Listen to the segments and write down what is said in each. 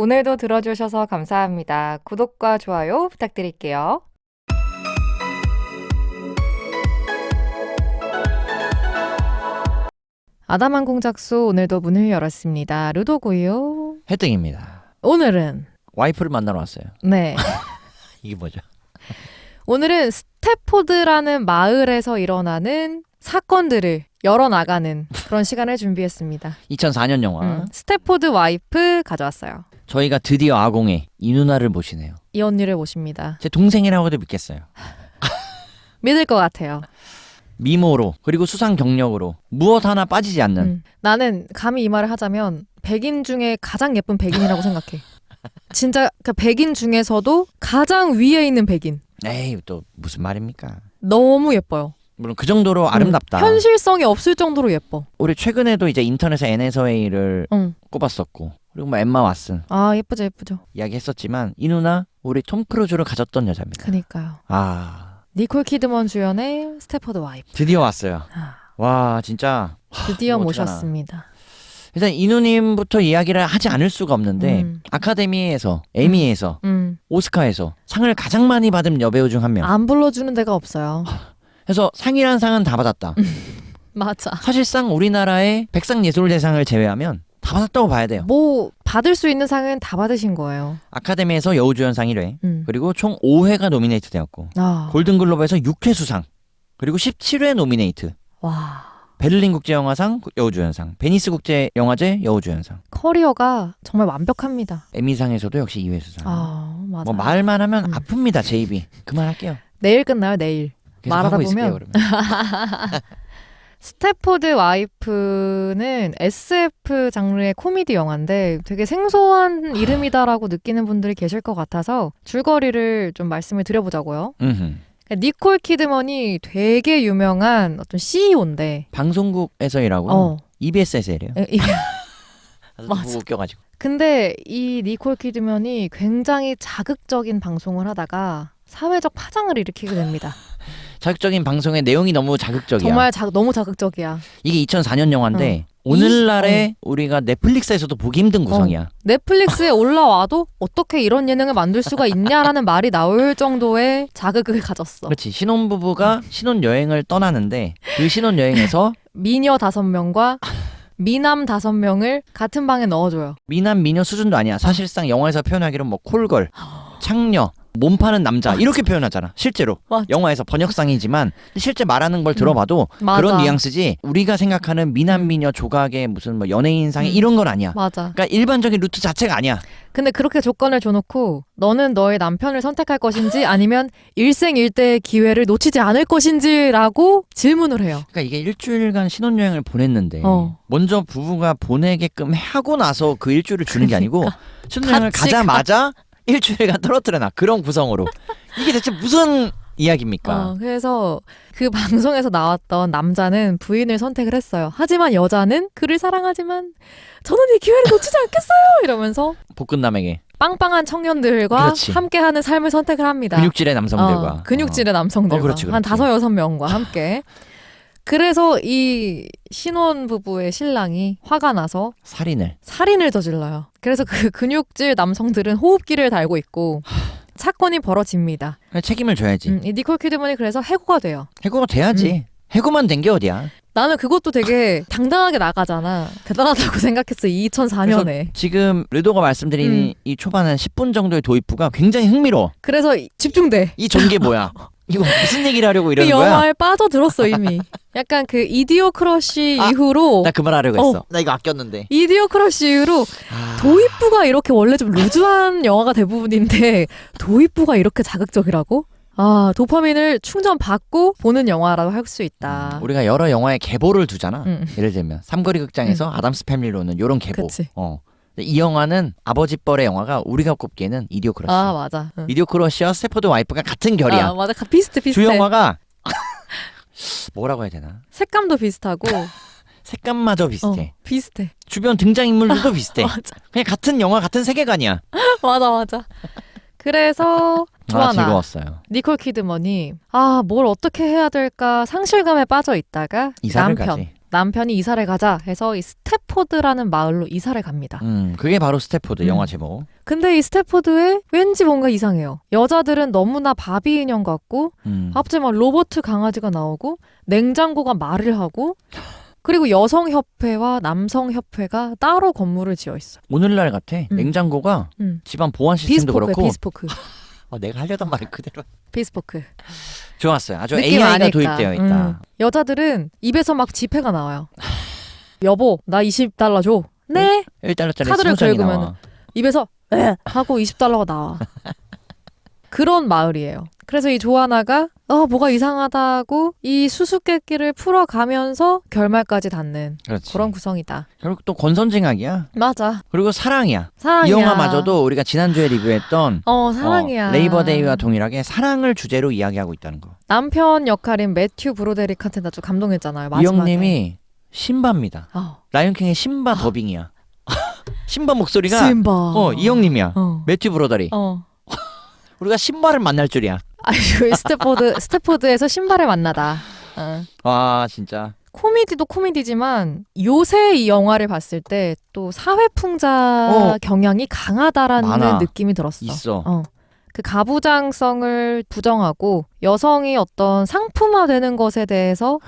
오늘도 들어주셔서 감사합니다. 구독과 좋아요 부탁드릴게요. 아담한 공작소 오늘도 문을 열었습니다. 루도고요. 혜택입니다. 오늘은 와이프를 만나러 왔어요. 네 이게 뭐죠? 오늘은 스태포드라는 마을에서 일어나는 사건들을 열어나가는 그런 시간을 준비했습니다. 2004년 영화. 음, 스태포드 와이프 가져왔어요. 저희가 드디어 아공의 이 누나를 모시네요. 이 언니를 모십니다. 제 동생이라고도 믿겠어요. 믿을 것 같아요. 미모로 그리고 수상 경력으로 무엇 하나 빠지지 않는 음, 나는 감히 이 말을 하자면 백인 중에 가장 예쁜 백인이라고 생각해. 진짜 그 백인 중에서도 가장 위에 있는 백인. 에이 또 무슨 말입니까? 너무 예뻐요. 물론 그 정도로 아름답다. 음, 현실성이 없을 정도로 예뻐. 우리 최근에도 이제 인터넷에 NSA를 응. 꼽았었고 그리고 뭐 엠마 왓슨 아 예쁘죠 예쁘죠. 이야기했었지만 이 누나 우리 톰 크루즈를 가졌던 여자입니다. 그니까요. 아 니콜 키드먼 주연의 스태퍼드 와이프. 드디어 왔어요. 아, 와 진짜 드디어 이거 어떡하나. 모셨습니다. 일단 이 누님부터 이야기를 하지 않을 수가 없는데 음. 아카데미에서 에미에서 음, 오스카에서 상을 가장 많이 받은 여배우 중 한 명. 안 불러주는 데가 없어요. 그래서 상이란 상은 다 받았다. 맞아. 사실상 우리나라의 백상예술대상을 제외하면 다 받았다고 봐야 돼요. 뭐 받을 수 있는 상은 다 받으신 거예요. 아카데미에서 여우주연상 1회, 음. 그리고 총 5회가 노미네이트 되었고 아, 골든글로브에서 6회 수상, 그리고 17회 노미네이트. 와 베를린 국제영화상 여우주연상, 베니스 국제영화제 여우주연상, 커리어가 정말 완벽합니다. 에미상에서도 역시 2회 수상. 아 맞아. 뭐 말만 하면 음. 아픕니다 제 입이. 그만할게요. 내일 끝나요 내일. 계속 말하다 하고 있을게요, 보면. 그러면. 스태포드 와이프는 SF 장르의 코미디 영화인데 되게 생소한 이름이다라고 느끼는 분들이 계실 것 같아서 줄거리를 좀 말씀을 드려보자고요. 음흠. 니콜 키드먼이 되게 유명한 어떤 CEO인데, 방송국에서 일하고 어, EBS에서 일해요. 에, 이- 아주 맞아. 너무 웃겨가지고. 근데 이 니콜 키드먼이 굉장히 자극적인 방송을 하다가 사회적 파장을 일으키게 됩니다. 자극적인 방송의 내용이 너무 자극적이야. 정말 자, 너무 자극적이야. 이게 2004년 영화인데 어. 오늘날에 우리가 넷플릭스에서도 보기 힘든 구성이야. 넷플릭스에 올라와도 어떻게 이런 예능을 만들 수가 있냐라는 말이 나올 정도의 자극을 가졌어. 그렇지. 신혼부부가 신혼 여행을 떠나는데 그 신혼 여행에서 미녀 다섯 명과 미남 다섯 명을 같은 방에 넣어줘요. 미남 미녀 수준도 아니야. 사실상 영화에서 표현하기로 뭐 콜걸, 창녀, 몸 파는 남자 이렇게 표현하잖아. 실제로 맞아. 영화에서 번역상이지만 실제 말하는 걸 들어봐도 맞아. 그런 뉘앙스지. 우리가 생각하는 미남 미녀 조각의 무슨 뭐 연예인상이 음. 이런 건 아니야. 맞아. 그러니까 일반적인 루트 자체가 아니야. 근데 그렇게 조건을 줘놓고 너는 너의 남편을 선택할 것인지 아니면 일생일대의 기회를 놓치지 않을 것인지라고 질문을 해요. 그러니까 이게 일주일간 신혼여행을 보냈는데 어. 먼저 부부가 보내게끔 하고 나서 그 일주일을 주는 게 아니고 신혼여행을 같이 가자마자 일주일간 떨어뜨려놔 그런 구성으로 이게 대체 무슨 이야기입니까? 어, 그래서 그 방송에서 나왔던 남자는 부인을 선택을 했어요. 하지만 여자는 그를 사랑하지만 저는 이 기회를 놓치지 않겠어요. 이러면서 복근남에게 빵빵한 청년들과 그렇지. 함께하는 삶을 선택을 합니다. 근육질의 남성들과 어, 근육질의 남성들과 어, 그렇지, 한 그렇지. 다섯 여섯 명과 함께. 그래서 이 신혼 부부의 신랑이 화가 나서 살인을 살인을 저질러요. 그래서 그 근육질 남성들은 호흡기를 달고 있고 사건이 벌어집니다. 책임을 져야지 음, 이 니콜 키드먼이 그래서 해고가 돼요. 해고가 돼야지 해고만 된 게 어디야 나는 그것도 되게 당당하게 나가잖아. 대단하다고 생각했어. 2004년에. 지금 르도가 말씀드린 음. 이 초반 한 10분 정도의 도입부가 굉장히 흥미로워 그래서 이- 집중돼. 이 전개 뭐야 이거 무슨 얘기를 하려고 그 이러는 거야 영화에 빠져들었어 이미. 약간 그 이디오 크러쉬 아, 이후로 나그말 하려고 어. 했어 나 이거 아꼈는데 이디오 크러쉬 이후로 아, 도입부가 이렇게 원래 좀 루즈한 영화가 대부분인데 도입부가 이렇게 자극적이라고? 아 도파민을 충전받고 보는 영화라고 할 수 있다. 우리가 여러 영화의 계보를 두잖아. 음. 예를 들면 삼거리 극장에서 아담스 패밀리로는 요런 계보. 그치. 어. 근데 이 영화는 아버지 뻘의 영화가 우리가 꼽기에는 이디오 크러쉬. 아 맞아. 응. 이디오 크러쉬와 스태포드 와이프가 같은 결이야. 아 맞아. 가- 비슷해 비슷해. 주영화가 뭐라고 해야 되나? 색감도 비슷하고 색감마저 어, 비슷해. 비슷해. 주변 등장 인물들도 비슷해. 맞아. 그냥 같은 영화 같은 세계관이야. 맞아 맞아. 그래서 아 즐거웠어요. 니콜 키드먼이 아 뭘 어떻게 해야 될까 상실감에 빠져 있다가 남편 가지. 남편이 이사를 가자 해서 이 스태포드라는 마을로 이사를 갑니다. 음, 그게 바로 스태포드 음. 영화 제목. 근데 이 스태포드에 왠지 뭔가 이상해요. 여자들은 너무나 바비 인형 같고 음. 갑자기 막 로버트 강아지가 나오고 냉장고가 말을 하고 그리고 여성협회와 남성협회가 따로 건물을 지어 있어. 오늘날 같아. 음. 냉장고가 음. 집안 보안 시스템도 비스포크, 그렇고. 비스포크, 어, 내가 하려던 말 그대로. 비스포크. 좋았어요. 아주 느낌 AI가 아닐까. 도입되어 있다. 음. 여자들은 입에서 막 지폐가 나와요. 여보, 나 20달러 줘. 네. 1달러짜리 카드를 20장이 긁으면은 나와. 입에서 에 하고 20달러가 나와. 그런 마을이에요. 그래서 이 조아나가 어 뭐가 이상하다고 이 수수께끼를 풀어가면서 결말까지 닿는 그렇지. 그런 구성이다. 결국 또 권선징악이야. 맞아. 그리고 사랑이야. 사랑이야. 이 영화마저도 우리가 지난주에 리뷰했던 어 사랑이야. 어, 레이버데이와 동일하게 사랑을 주제로 이야기하고 있다는 거. 남편 역할인 매튜 브로데릭한테 나좀 감동했잖아요. 이 마지막에. 형님이 신바입니다. 어. 라이온킹의 신바 더빙이야. 신바 목소리가 심바. 어, 이 형님이야. 어. 매튜 브로더리. 어. 우리가 신바를 만날 줄이야. 아이고 스태포드 스태포드에서 신발을 만나다. 어. 와, 진짜. 코미디도 코미디지만 요새 이 영화를 봤을 때 또 사회풍자 어. 경향이 강하다라는 많아. 느낌이 들었어. 있어. 어. 그 가부장성을 부정하고 여성이 어떤 상품화되는 것에 대해서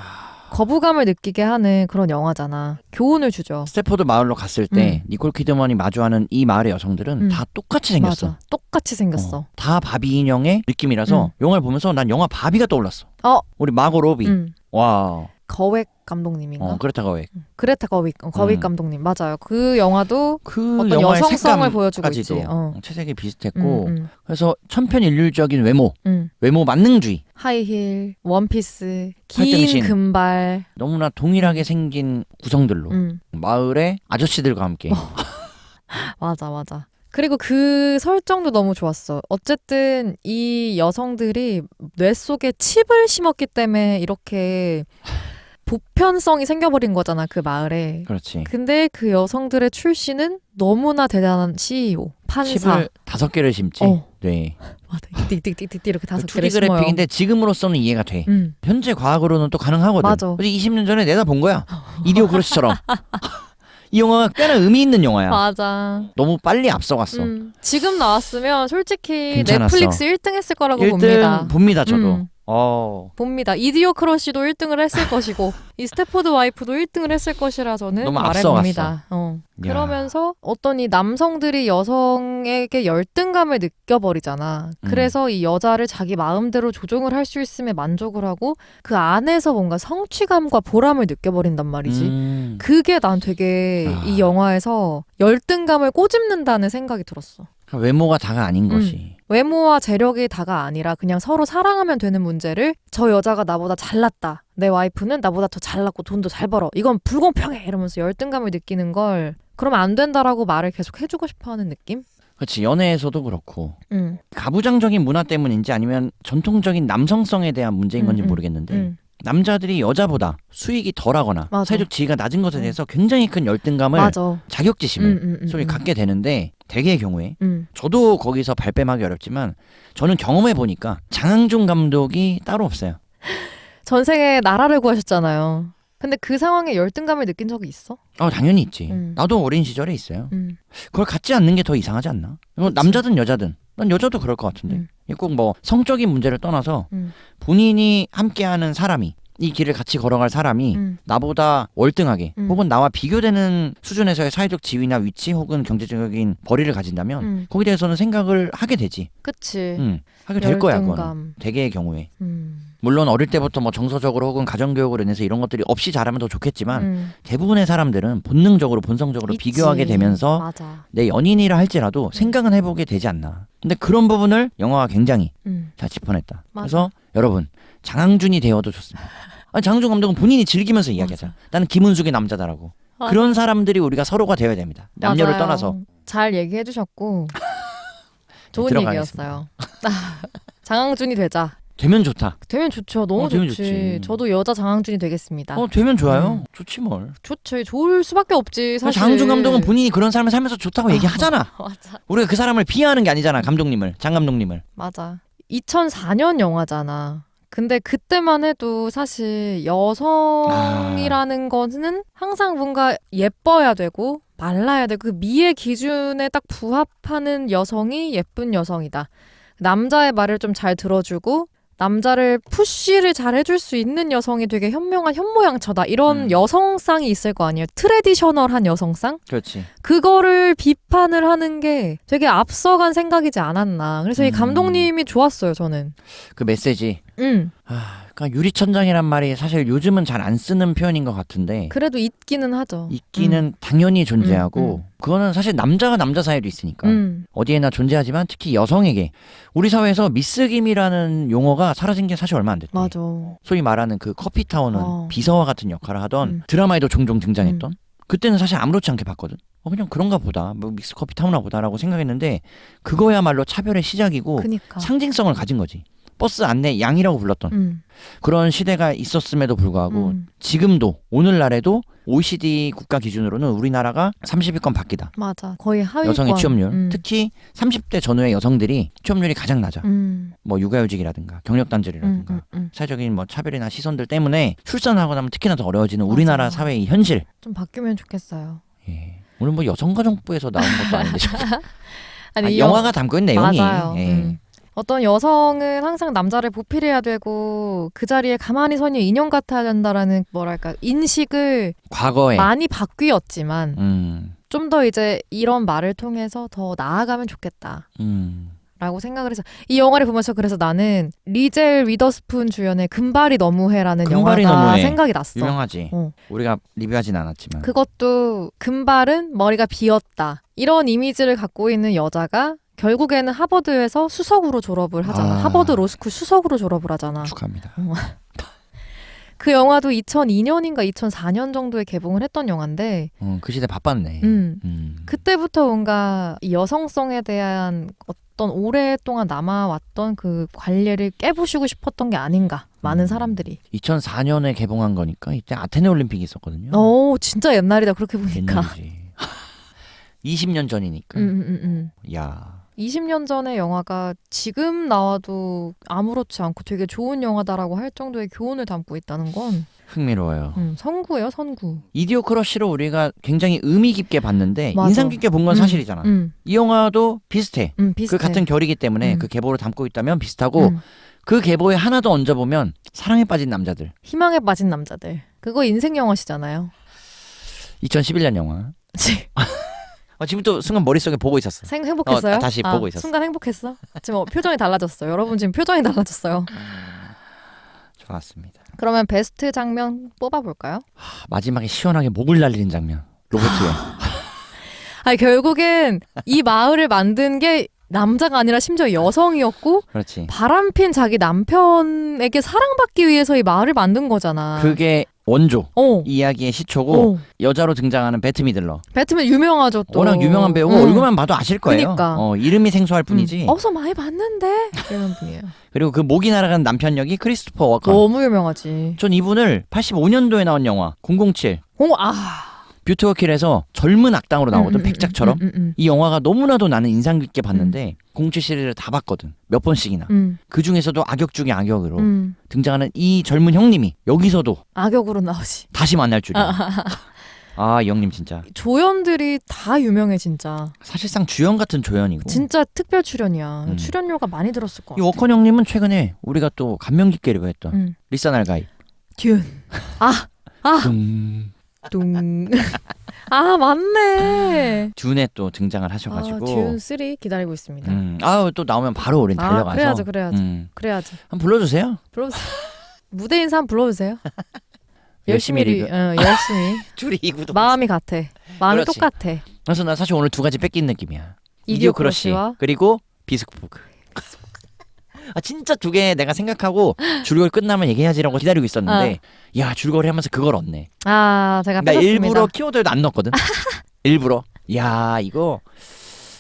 거부감을 느끼게 하는 그런 영화잖아. 교훈을 주죠. 스태포드 마을로 갔을 때 니콜 키드먼이 마주하는 이 마을의 여성들은 음. 다 똑같이 생겼어. 맞아. 똑같이 생겼어. 어, 다 바비 인형의 느낌이라서 음. 영화를 보면서 난 영화 바비가 떠올랐어. 어. 우리 마고 로비. 음. 와. 거웩 감독님인가? 어, 그렇다가 왜? 그레타 거윅, 어, 거윅 음. 감독님 맞아요. 그 영화도 그 어떤 영화의 여성성을 보여주고 색감까지도 있지. 어. 채색이 비슷했고 음, 음, 그래서 천편일률적인 외모, 음. 외모 만능주의 하이힐, 원피스, 긴 활등신. 금발. 너무나 동일하게 생긴 구성들로 음. 마을의 아저씨들과 함께 맞아, 맞아. 그리고 그 설정도 너무 좋았어. 어쨌든 이 여성들이 뇌 속에 칩을 심었기 때문에 이렇게 보편성이 생겨버린 거잖아, 그 마을에. 그렇지. 근데 그 여성들의 출신은 너무나 대단한 CEO, 판사. 칩을 다섯 개를 심지. 어. 네. 맞아. 띡띡띡띡 이렇게 다섯 그 개를 2D 심어요. 그래픽인데 지금으로서는 이해가 돼. 음. 현재 과학으로는 또 가능하거든. 맞아. 그래서 20년 전에 내다 본 거야. 이디오 크러시처럼. 이 영화가 꽤나 의미 있는 영화야. 맞아. 너무 빨리 앞서갔어. 음. 지금 나왔으면 솔직히 괜찮았어. 넷플릭스 1등 했을 거라고 1등 봅니다. 봅니다, 저도. 음. 어. 봅니다. 이디오 크러쉬도 1등을 했을 것이고 이 스태포드 와이프도 1등을 했을 것이라 저는 너무 말해 앞서갔어. 봅니다. 어. 그러면서 어떤 이 남성들이 여성에게 열등감을 느껴버리잖아. 음. 그래서 이 여자를 자기 마음대로 조종을 할 수 있음에 만족을 하고 그 안에서 뭔가 성취감과 보람을 느껴버린단 말이지. 음. 그게 난 되게 아. 이 영화에서 열등감을 꼬집는다는 생각이 들었어. 그러니까 외모가 다가 아닌 음. 것이. 외모와 재력이 다가 아니라 그냥 서로 사랑하면 되는 문제를 저 여자가 나보다 잘났다. 내 와이프는 나보다 더 잘났고 돈도 잘 벌어. 이건 불공평해. 이러면서 열등감을 느끼는 걸 그러면 안 된다라고 말을 계속 해주고 싶어 하는 느낌? 그렇지. 연애에서도 그렇고. 응. 가부장적인 문화 때문인지 아니면 전통적인 남성성에 대한 문제인 건지 음, 음, 모르겠는데 응. 남자들이 여자보다 수익이 덜하거나 맞아. 사회적 지위가 낮은 것에 응. 대해서 굉장히 큰 열등감을 맞아. 자격지심을 응, 응, 응, 소위 응. 갖게 되는데 대개의 경우에 응. 저도 거기서 발뺌하기 어렵지만 저는 경험해 보니까 장항준 감독이 따로 없어요. 전생에 나라를 구하셨잖아요. 근데 그 상황에 열등감을 느낀 적이 있어? 어 당연히 있지. 음. 나도 어린 시절에 있어요. 응. 그걸 갖지 않는 게 더 이상하지 않나? 이거 그치. 남자든 여자든 난 여자도 그럴 것 같은데 음. 꼭뭐 성적인 문제를 떠나서 응. 본인이 함께하는 사람이 이 길을 같이 걸어갈 사람이 응. 나보다 월등하게 음. 혹은 나와 비교되는 수준에서의 사회적 지위나 위치 혹은 경제적인 벌이를 가진다면 응. 거기에 대해서는 생각을 하게 되지. 그치. 응. 하게 될 거야. 열등감. 대개의 경우에. 음. 물론 어릴 때부터 뭐 정서적으로 혹은 가정교육으로 인해서 이런 것들이 없이 자라면 더 좋겠지만 음. 대부분의 사람들은 본능적으로 본성적으로 있지. 비교하게 되면서 맞아. 내 연인이라 할지라도 생각은 해보게 되지 않나. 근데 그런 부분을 영화가 굉장히 음. 잘 짚어냈다. 맞아. 그래서 여러분 장항준이 되어도 좋습니다. 아니, 장항준 감독은 본인이 즐기면서 이야기하잖아. 나는 김은숙의 남자다라고. 맞아. 그런 사람들이 우리가 서로가 되어야 됩니다. 남녀를 맞아요. 떠나서. 잘 얘기해 주셨고 좋은 들어가겠습니다. 얘기였어요. 장항준이 되자. 되면 좋다. 되면 좋죠. 너무 어, 되면 좋지. 좋지. 저도 여자 장항준이 되겠습니다. 어 되면 좋아요. 음. 좋지 뭘. 좋지. 좋을 수밖에 없지. 사실. 장항준 감독은 본인이 그런 삶을 살면서 좋다고 얘기하잖아. 맞아. 우리가 그 사람을 비하하는 게 아니잖아. 감독님을, 장 감독님을. 맞아. 2004년 영화잖아. 근데 그때만 해도 사실 여성이라는 거는 항상 뭔가 예뻐야 되고 말라야 되고 그 미의 기준에 딱 부합하는 여성이 예쁜 여성이다. 남자의 말을 좀 잘 들어주고 남자를 푸쉬를 잘 해줄 수 있는 여성이 되게 현명한 현모양처다. 이런 음. 여성상이 있을 거 아니에요. 트레디셔널한 여성상? 그렇지. 그거를 비판을 하는 게 되게 앞서간 생각이지 않았나. 그래서 이 음. 감독님이 좋았어요, 저는. 그 메시지. 음. 아, 그러니까 유리천장이란 말이 사실 요즘은 잘 안 쓰는 표현인 것 같은데 그래도 있기는 하죠. 있기는 당연히 존재하고 음, 그거는 사실 남자가 남자 사이도 있으니까 음. 어디에나 존재하지만 특히 여성에게 우리 사회에서 미스김이라는 용어가 사라진 게 사실 얼마 안 됐대. 맞아. 소위 말하는 그 커피타운은 어. 비서와 같은 역할을 하던 음. 드라마에도 종종 등장했던 그때는 사실 아무렇지 않게 봤거든. 어 그냥 그런가 보다. 뭐 믹스 커피 타운나 보다라고 생각했는데 그거야말로 차별의 시작이고 그니까. 상징성을 가진 거지. 버스 안내 양이라고 불렀던 음. 그런 시대가 있었음에도 불구하고 음. 지금도 오늘날에도 OECD 국가 기준으로는 우리나라가 30위권 밖이다. 맞아. 거의 하위권. 여성의 취업률. 음. 특히 30대 전후의 여성들이 취업률이 가장 낮아. 음. 뭐 육아휴직이라든가 경력 음. 단절이라든가 음. 음. 사회적인 뭐 차별이나 시선들 때문에 출산하고 나면 특히나 더 어려워지는 우리나라 맞아. 사회의 현실. 좀 바뀌면 좋겠어요. 예. 오늘 뭐 여성가정부에서 나온 것도 아닌데 아니, 아, 이 영화가 담고 있는 내용이 맞아요. 예. 음. 어떤 여성은 항상 남자를 보필해야 되고 그 자리에 가만히 서 있는 인형 같아야 된다라는 뭐랄까 인식을 과거에 많이 바뀌었지만 음, 좀더 이제 이런 말을 통해서 더 나아가면 좋겠다. 음, 라고 생각을 해서 이 영화를 보면서 그래서 나는 리젤 위더스푼 주연의 금발이 너무해라는 금발이 영화가 너무해. 생각이 났어. 유명하지. 어. 우리가 리뷰하진 않았지만 그것도 금발은 머리가 비었다. 이런 이미지를 갖고 있는 여자가 결국에는 하버드에서 수석으로 졸업을 하잖아. 아. 하버드 로스쿨 수석으로 졸업을 하잖아. 축하합니다. 그 영화도 2002년인가 2004년 정도에 개봉을 했던 영화인데, 어, 그 시대 바빴네. 음, 음. 그때부터 뭔가 이 여성성에 대한 어떤 오랫동안 남아왔던 그 관례를 깨부시고 싶었던 게 아닌가. 많은 음. 사람들이. 2004년에 개봉한 거니까 이때 아테네 올림픽이 있었거든요. 오, 진짜 옛날이다. 그렇게 보니까. 옛날이지. 20년 전이니까. 음, 음, 음, 음. 야. 20년 전의 영화가 지금 나와도 아무렇지 않고 되게 좋은 영화다라고 할 정도의 교훈을 담고 있다는 건 흥미로워요. 음, 선구예요, 선구. 이디오 크러쉬를 우리가 굉장히 의미 깊게 봤는데 맞아. 인상 깊게 본 건 음, 사실이잖아. 음, 이 영화도 비슷해. 음, 비슷해. 그 같은 결이기 때문에 음. 그 계보를 담고 있다면 비슷하고 음, 그 계보에 하나 더 얹어 보면 사랑에 빠진 남자들. 희망에 빠진 남자들. 그거 인생 영화시잖아요. 2011년 영화. 어, 지금 또 순간 머릿속에 보고 있었어. 생 행복했어요? 어, 다시 보고 있었어. 순간 행복했어? 지금 어, 표정이 달라졌어. 여러분 지금 표정이 달라졌어요. 좋았습니다. 그러면 베스트 장면 뽑아볼까요? 하, 마지막에 시원하게 목을 날리는 장면. 로버트의 아니 결국엔 이 마을을 만든 게 남자가 아니라 심지어 여성이었고 그렇지. 바람핀 자기 남편에게 사랑받기 위해서 이 마을을 만든 거잖아. 그게 원조. 어. 이 이야기의 시초고 어. 여자로 등장하는 베트 미들러. 배트맨 유명하죠 또. 워낙 유명한 배우고 응. 얼굴만 봐도 아실 거예요. 그니까. 어, 이름이 생소할 뿐이지. 음. 어서 많이 봤는데 이런 분이에요. 그리고 그 목이 날아간 남편 역이 크리스토퍼 워커. 너무 유명하지. 전 이분을 85년도에 나온 영화 007 어, 아. 뷰트워킬에서 젊은 악당으로 나오거든 음, 음, 백작처럼. 음, 음, 음, 이 영화가 너무나도 나는 인상 깊게 봤는데 007 시리즈를 다 봤거든. 몇 번씩이나. 음, 그 중에서도 악역 중에 악역으로 음. 등장하는 이 젊은 형님이 여기서도 악역으로 나오지. 다시 만날 줄이야. 아, 이 형님 진짜. 조연들이 다 유명해 진짜. 사실상 주연 같은 조연이고. 진짜 특별 출연이야. 음. 출연료가 많이 들었을 것 이 같아. 워컨 형님은 최근에 우리가 또 감명 깊게 리뷰했던 음. 리사 날가이. 듀운. 아, 아, 둥. 둥. 아 맞네. 둔에 또 등장을 아, 하셔가지고. 듀운 3 기다리고 있습니다. 음, 아우 또 나오면 바로 우린 아, 달려가서. 그래야죠, 그래야죠. 음, 그래야지. 한번 불러주세요. 불러주세요. 무대 인사 한번 불러주세요. 열심히 리, 리뷰. 어, 열심히. 둘이 이구도. 마음이 같아. 마음이 그렇지. 똑같아. 그래서 나 사실 오늘 두 가지 뺏긴 느낌이야. 이디오 크러쉬와 그리고 비스코프크. 아 진짜 두 개 내가 생각하고 줄거리 끝나면 얘기해야지라고 기다리고 있었는데 야 줄거리 하면서 그걸 얻네. 아 제가 나 뺏었습니다. 일부러 키워드에도 안 넣었거든. 일부러. 야 이거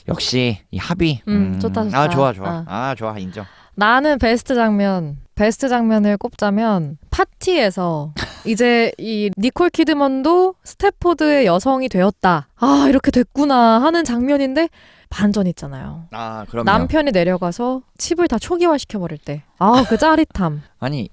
역시 이 합의. 음, 좋다, 좋다. 아 좋아 좋아. 어. 아 좋아 인정. 나는 베스트 장면 베스트 장면을 꼽자면 파티에서 이제 이 니콜 키드먼도 스태포드의 여성이 되었다. 아 이렇게 됐구나 하는 장면인데 반전 있잖아요. 아 그럼요. 남편이 내려가서 칩을 다 초기화 시켜 버릴 때. 아 그 짜릿함. 아니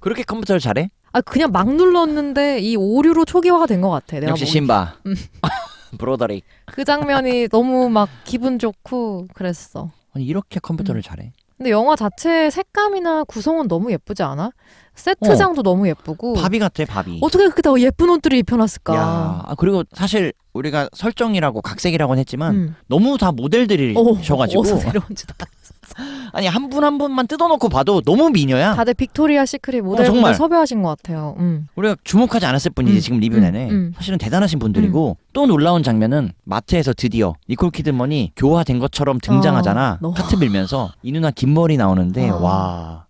그렇게 컴퓨터를 잘해? 아 그냥 막 눌렀는데 이 오류로 초기화가 된 것 같아. 내가 역시 보기. 신바. 음. 브로더리. 그 장면이 너무 막 기분 좋고 그랬어. 아니 이렇게 음. 컴퓨터를 잘해? 근데 영화 자체 색감이나 구성은 너무 예쁘지 않아? 세트장도 너무 예쁘고. 바비 같아 바비. 어떻게 그렇게 다 예쁜 옷들을 입혀놨을까? 야, 아, 그리고 사실 우리가 설정이라고 각색이라고는 했지만 음. 너무 다 모델들이셔가지고 어디서 내려온지도 아니 한 분 한 분만 뜯어놓고 봐도 너무 미녀야. 다들 빅토리아 시크릿 모델분들 어, 정말. 섭외하신 것 같아요. 음. 우리가 주목하지 않았을 뿐이지 음, 지금 리뷰 내내 음, 음. 사실은 대단하신 분들이고 또 놀라운 장면은 마트에서 드디어 니콜 키드먼이 교화된 것처럼 등장하잖아 어, 너- 카트 밀면서 이 누나 긴 머리 나오는데 어. 와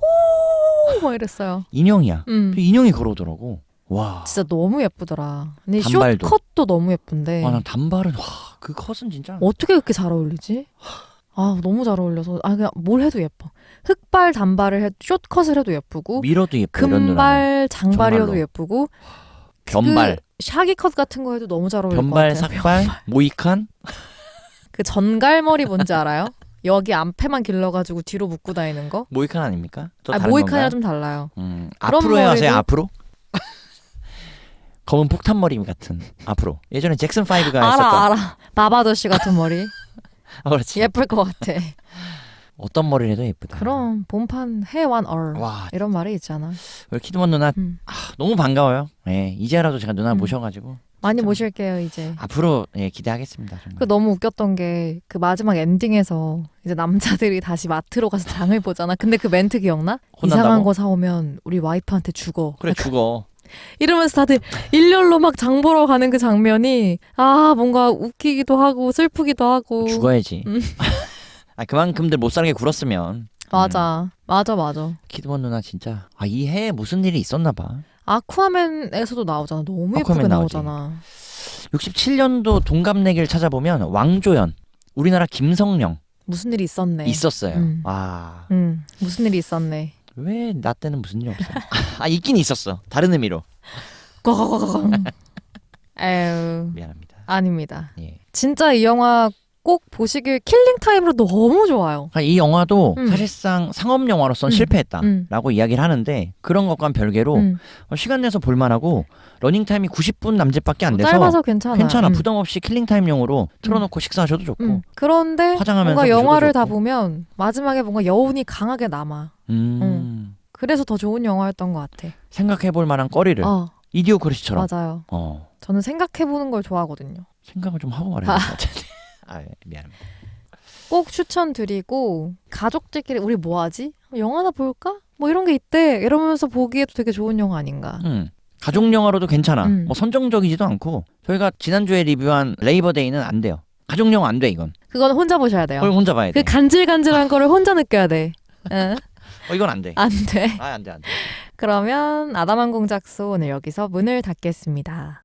오, 막 이랬어요. 인형이야 음. 그 인형이 걸어오더라고 와 진짜 너무 예쁘더라. 근데 단발도. 숏컷도 너무 예쁜데 아, 난 단발은 와 그 컷은 진짜 어떻게 그렇게 잘 어울리지? 아 너무 잘 어울려서 아 그냥 뭘 해도 예뻐. 흑발 단발을 해 숏컷을 해도 예쁘고 밀어도 예뻐 이런 금발 장발이어도 정말로. 예쁘고 변발 그 샤기 컷 같은 거 해도 너무 잘 어울릴 변발 것 같아요. 삭발 모이칸 그 전갈머리 뭔지 알아요? 여기 앞에만 길러가지고 뒤로 묶고 다니는 거? 모이칸 아닙니까? 또 아 다른 모이칸이랑 건가요? 좀 달라요. 음, 그런 앞으로 해하세요 머리도- 앞으로 검은 폭탄 머리 같은 앞으로 예전에 잭슨 5가 했었던 알아 알아. 바바더씨 같은 머리 아, 그렇지 예쁠 것 같아. 어떤 머리를 해도 예쁘다 그럼 본판 해완 얼 와 이런 말이 있잖아. 우리 키드먼 누나 음. 아, 너무 반가워요. 예, 이제라도 제가 누나 음. 모셔가지고 많이 진짜. 모실게요 이제. 앞으로 예, 기대하겠습니다. 정말. 그 너무 웃겼던 게 그 마지막 엔딩에서 이제 남자들이 다시 마트로 가서 장을 보잖아. 근데 그 멘트 기억나? 혼난다고? 이상한 거 사오면 우리 와이프한테 죽어. 그래 죽어. 이러면서 다들 일렬로 막 장 보러 가는 그 장면이 아 뭔가 웃기기도 하고 슬프기도 하고. 죽어야지. 음. 아 그만큼들 못 살게 굴었으면 맞아, 맞아, 맞아. 키드먼 누나 진짜 아 이 해에 무슨 일이 있었나 봐. 아쿠아맨에서도 나오잖아. 너무 예쁘게 아쿠아맨 나오지. 나오잖아. 67년도 동갑내기를 찾아보면 왕조연 우리나라 김성령 무슨 일이 있었네. 있었어요. 음. 와. 음, 무슨 일이 있었네. 왜 나 때는 무슨 일 없어? 아 있긴 있었어. 다른 의미로. 꽝. 에휴, 미안합니다. 아닙니다. 예. 진짜 이 영화 꼭 보시길 킬링 타임으로 너무 좋아요. 아, 이 영화도 음. 사실상 상업 영화로선 음. 실패했다라고 음. 이야기를 하는데 그런 것과는 별개로 음. 어, 시간 내서 볼만하고 러닝 타임이 90분 남짓밖에 안 돼서 짧아서 괜찮아. 괜찮아 음. 부담 없이 킬링 타임용으로 틀어놓고 식사하셔도 좋고 음. 그런데 화장하면서 뭔가 영화를 다 좋고. 보면 마지막에 뭔가 여운이 강하게 남아. 음, 그래서 더 좋은 영화였던 것 같아. 생각해볼 만한 거리를 어, 이디오크리스처럼 맞아요. 어, 저는 생각해보는 걸 좋아하거든요. 생각을 좀 하고 말해야 될것 같은데 아, 예, 미안합니다 꼭 추천드리고 가족들끼리 우리 뭐 하지? 영화나 볼까? 뭐 이런 게 있대. 이러면서 보기에도 되게 좋은 영화 아닌가. 음, 가족 영화로도 괜찮아 음. 뭐 선정적이지도 않고 저희가 지난주에 리뷰한 레이버데이는 안 돼요 가족 영화 안 돼 이건 그건 혼자 보셔야 돼요. 그걸 혼자 봐야 돼그 간질간질한 거를 혼자 느껴야 돼. 응? 어, 이건 안 돼 안 돼. 아, 안 돼, 안 돼. 그러면 아담한 공작소 오늘 여기서 문을 닫겠습니다.